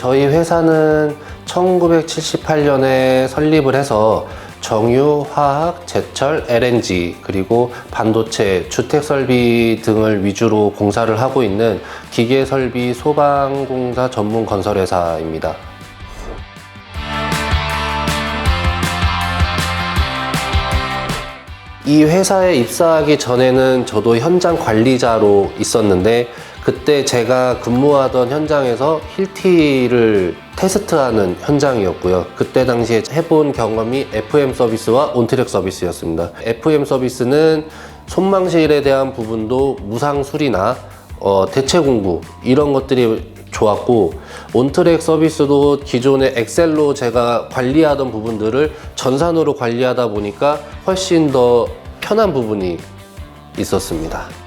저희 회사는 1978년에 설립을 해서 정유, 화학, 제철, LNG, 그리고 반도체, 주택 설비 등을 위주로 공사를 하고 있는 기계 설비 소방 공사 전문 건설 회사입니다. 이 회사에 입사하기 전에는 저도 현장 관리자로 있었는데 그때 제가 근무하던 현장에서 힐티를 테스트하는 현장이었고요. 그때 당시에 해본 경험이 FM 서비스와 온트랙 서비스였습니다. FM 서비스는 손망실에 대한 부분도 무상 수리나 어, 대체 공부 이런 것들이 좋았고 온트랙 서비스도 기존의 엑셀로 제가 관리하던 부분들을 전산으로 관리하다 보니까 훨씬 더 편한 부분이 있었습니다.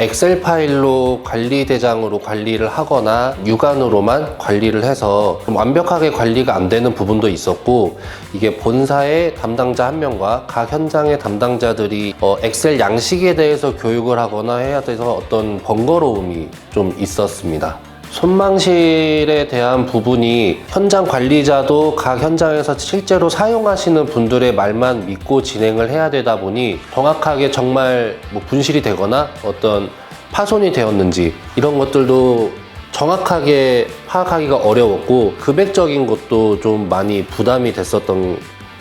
엑셀 파일로 관리 대장으로 관리를 하거나 육안으로만 관리를 해서 좀 완벽하게 관리가 안 되는 부분도 있었고 이게 본사의 담당자 한 명과 각 현장의 담당자들이 어, 엑셀 양식에 대해서 교육을 하거나 해야 돼서 어떤 번거로움이 좀 있었습니다. 손망실에 대한 부분이 현장 관리자도 각 현장에서 실제로 사용하시는 분들의 말만 믿고 진행을 해야 되다 보니 정확하게 정말 뭐 분실이 되거나 어떤 파손이 되었는지 이런 것들도 정확하게 파악하기가 어려웠고 금액적인 것도 좀 많이 부담이 됐었던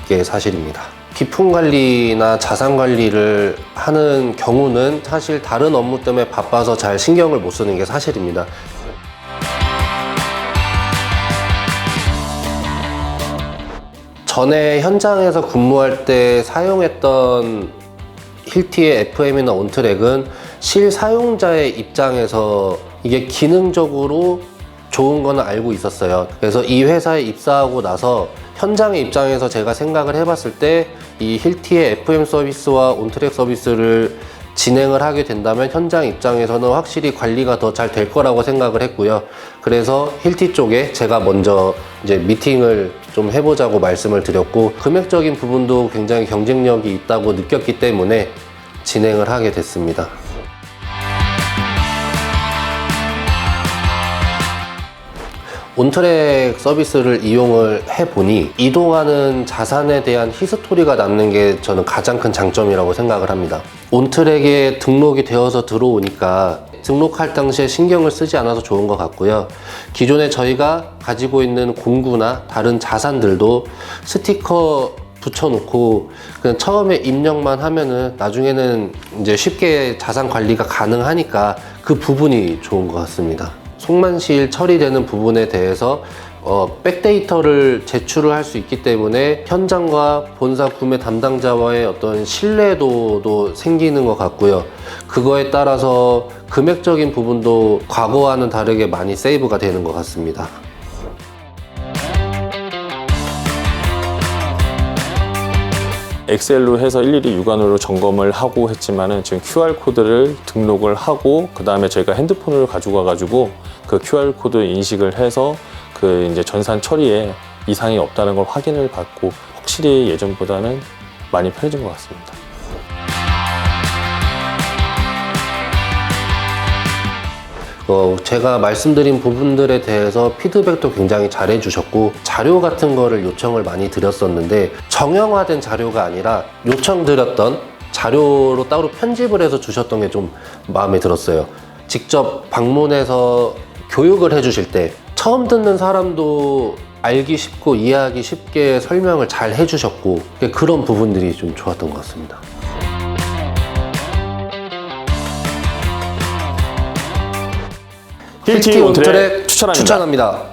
게 사실입니다. 기품 관리나 자산 관리를 하는 경우는 사실 다른 업무 때문에 바빠서 잘 신경을 못 쓰는 게 사실입니다. 전에 현장에서 근무할 때 사용했던 힐티의 FM이나 온트랙은 실사용자의 입장에서 이게 기능적으로 좋은 거는 알고 있었어요. 그래서 이 회사에 입사하고 나서 현장의 입장에서 제가 생각을 해봤을 때 이 힐티의 FM 서비스와 온트랙 서비스를 진행을 하게 된다면 현장 입장에서는 확실히 관리가 더 잘 될 거라고 생각을 했고요. 그래서 힐티 쪽에 제가 먼저 이제 미팅을 좀 해보자고 말씀을 드렸고 금액적인 부분도 굉장히 경쟁력이 있다고 느꼈기 때문에 진행을 하게 됐습니다. 온트랙 서비스를 이용을 해보니 이동하는 자산에 대한 히스토리가 남는 게 저는 가장 큰 장점이라고 생각을 합니다. 온트랙에 등록이 되어서 들어오니까 등록할 당시에 신경을 쓰지 않아서 좋은 것 같고요. 기존에 저희가 가지고 있는 공구나 다른 자산들도 스티커 붙여놓고 그냥 처음에 입력만 하면은 나중에는 이제 쉽게 자산 관리가 가능하니까 그 부분이 좋은 것 같습니다. 송만실 처리되는 부분에 대해서 어, 백데이터를 제출을 할 수 있기 때문에 현장과 본사 구매 담당자와의 어떤 신뢰도도 생기는 것 같고요. 그거에 따라서 금액적인 부분도 과거와는 다르게 많이 세이브가 되는 것 같습니다. 엑셀로 해서 일일이 육안으로 점검을 하고 했지만은 지금 QR 코드를 등록을 하고 그 다음에 저희가 핸드폰을 가지고 와가지고 그 QR 코드 인식을 해서 그 이제 전산 처리에 이상이 없다는 걸 확인을 받고 확실히 예전보다는 많이 편해진 것 같습니다. 어, 제가 말씀드린 부분들에 대해서 피드백도 굉장히 잘 해 주셨고 자료 같은 거를 요청을 많이 드렸었는데 정형화된 자료가 아니라 요청드렸던 자료로 따로 편집을 해서 주셨던 게 좀 마음에 들었어요. 직접 방문해서 교육을 해주실 때 처음 듣는 사람도 알기 쉽고 이해하기 쉽게 설명을 잘 해주셨고 그런 부분들이 좀 좋았던 것 같습니다. 힐티 온트랙 추천합니다. 추천합니다.